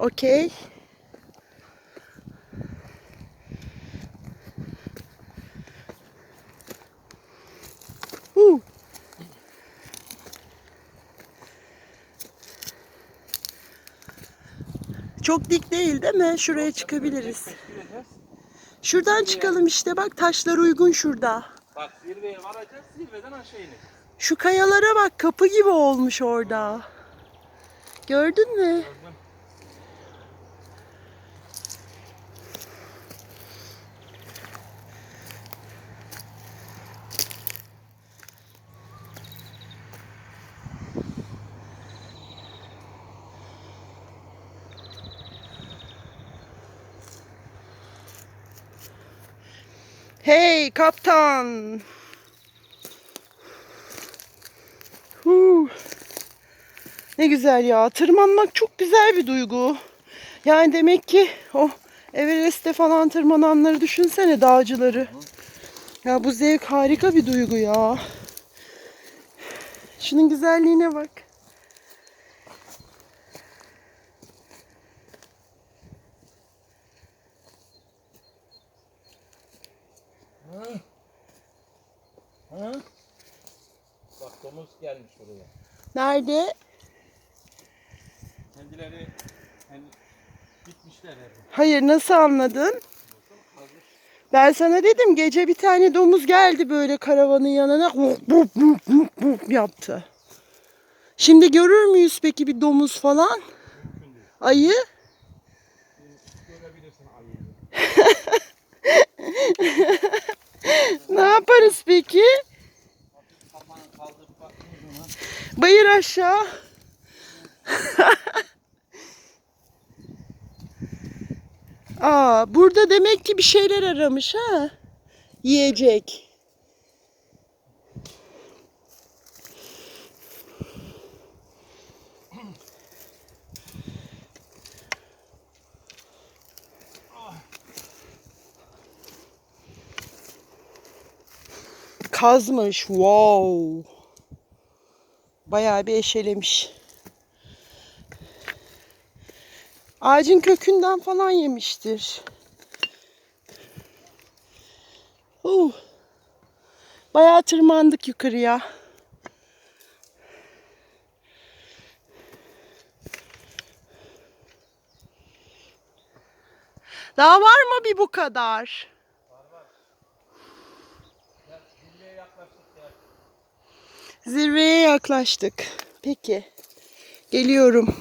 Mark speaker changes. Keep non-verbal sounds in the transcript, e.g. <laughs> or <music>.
Speaker 1: Okey. Çok dik değil değil mi? Şuraya çıkabiliriz. Şuradan çıkalım işte bak taşlar uygun şurada.
Speaker 2: Bak zirveye varacağız. Zirveden aşağı ineceğiz.
Speaker 1: Şu kayalara bak kapı gibi olmuş orada. Gördün mü?
Speaker 2: Gördüm.
Speaker 1: Hey kaptan. Huu. Ne güzel ya. Tırmanmak çok güzel bir duygu. Yani demek ki o Everest'te falan tırmananları düşünsene dağcıları. Ya bu zevk harika bir duygu ya. Şunun güzelliğine bak.
Speaker 2: Hı? Bak domuz gelmiş buraya.
Speaker 1: Nerede?
Speaker 2: Kendileri hani gitmişler hep.
Speaker 1: Hayır nasıl anladın? Ben sana dedim gece bir tane domuz geldi böyle karavanın yanına vup vup vup vup vup yaptı. Şimdi görür müyüz peki bir domuz falan? Ayı? <laughs> Ne yaparız peki? Bayır aşağı. <laughs> Aa, burada demek ki bir şeyler aramış ha. Yiyecek. Kazmış. Wow. Bayağı bir eşelemiş. Ağacın kökünden falan yemiştir. Uh. Bayağı tırmandık yukarıya. Daha var mı bir bu kadar?
Speaker 2: ya zirveye yaklaştık ya.
Speaker 1: Zirveye yaklaştık. Peki. Geliyorum.